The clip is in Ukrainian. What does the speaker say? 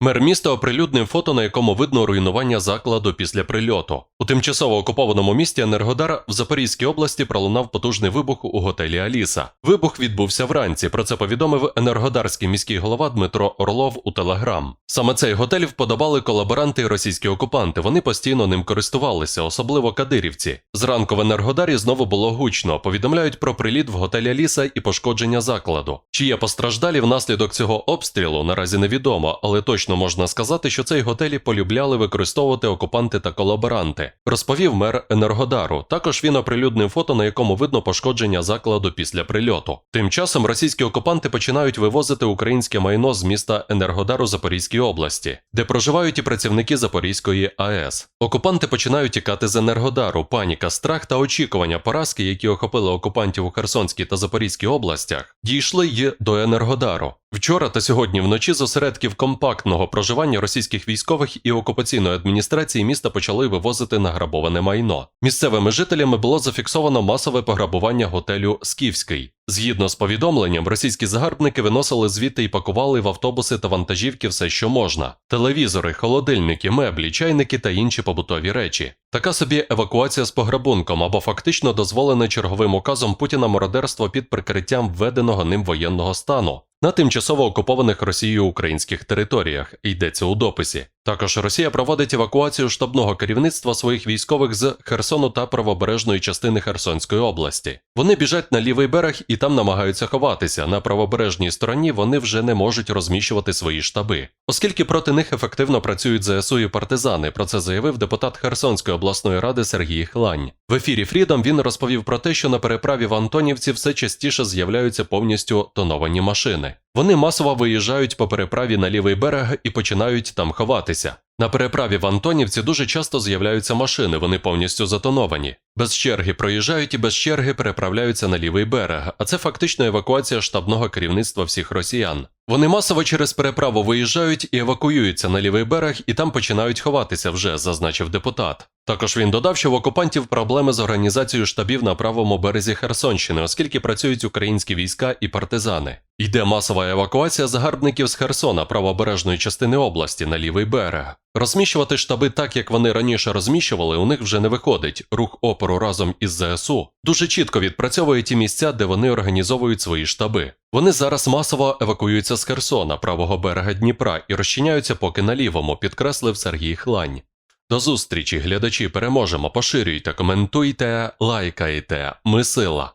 Мер міста оприлюднив фото, на якому видно руйнування закладу після прильоту. У тимчасово окупованому місті Енергодар в Запорізькій області пролунав потужний вибух у готелі Аліса. Вибух відбувся вранці. Про це повідомив енергодарський міський голова Дмитро Орлов у Телеграм. Саме цей готель вподобали колаборанти і російські окупанти. Вони постійно ним користувалися, особливо кадирівці. Зранку в Енергодарі знову було гучно. Повідомляють про приліт в готель Аліса і пошкодження закладу. Чи є постраждалі внаслідок цього обстрілу, наразі невідомо, але точно можна сказати, що цей готелі полюбляли використовувати окупанти та колаборанти, розповів мер Енергодару. Також він оприлюднив фото, на якому видно пошкодження закладу після прильоту. Тим часом російські окупанти починають вивозити українське майно з міста Енергодару Запорізької області, де проживають і працівники Запорізької АЕС. Окупанти починають тікати з Енергодару. Паніка, страх та очікування поразки, які охопили окупантів у Херсонській та Запорізькій областях, дійшли й до Енергодару. Вчора та сьогодні вночі з осередків компактного проживання російських військових і окупаційної адміністрації міста почали вивозити награбоване майно. Місцевими жителями було зафіксовано масове пограбування готелю Скіфський. Згідно з повідомленням, російські загарбники виносили звідти і пакували в автобуси та вантажівки все, що можна: телевізори, холодильники, меблі, чайники та інші побутові речі. Така собі евакуація з пограбунком або фактично дозволене черговим указом Путіна мародерство під прикриттям введеного ним воєнного стану на тимчасово окупованих Росією українських територіях, йдеться у дописі. Також Росія проводить евакуацію штабного керівництва своїх військових з Херсону та правобережної частини Херсонської області. Вони біжать на лівий берег і там намагаються ховатися. На правобережній стороні вони вже не можуть розміщувати свої штаби, оскільки проти них ефективно працюють ЗСУ і партизани. Про це заявив депутат Херсонської обласної ради Сергій Хлань. В ефірі Фрідом він розповів про те, що на переправі в Антонівці все частіше з'являються повністю тоновані машини. Вони масово виїжджають по переправі на лівий берег і починають там ховатися. На переправі в Антонівці дуже часто з'являються машини, вони повністю затоновані. Без черги проїжджають і без черги переправляються на лівий берег, а це фактично евакуація штабного керівництва всіх росіян. Вони масово через переправу виїжджають і евакуюються на лівий берег, і там починають ховатися вже, зазначив депутат. Також він додав, що в окупантів проблеми з організацією штабів на правому березі Херсонщини, оскільки працюють українські війська і партизани. Йде масова евакуація загарбників з Херсона, правобережної частини області, на лівий берег. Розміщувати штаби так, як вони раніше розміщували, у них вже не виходить. Рух опору разом із ЗСУ дуже чітко відпрацьовує ті місця, де вони організовують свої штаби. Вони зараз масово евакуюються з Херсона, правого берега Дніпра, і розчиняються поки на лівому, підкреслив Сергій Хлань. До зустрічі, глядачі, переможемо. Поширюйте, коментуйте, лайкайте. Ми сила.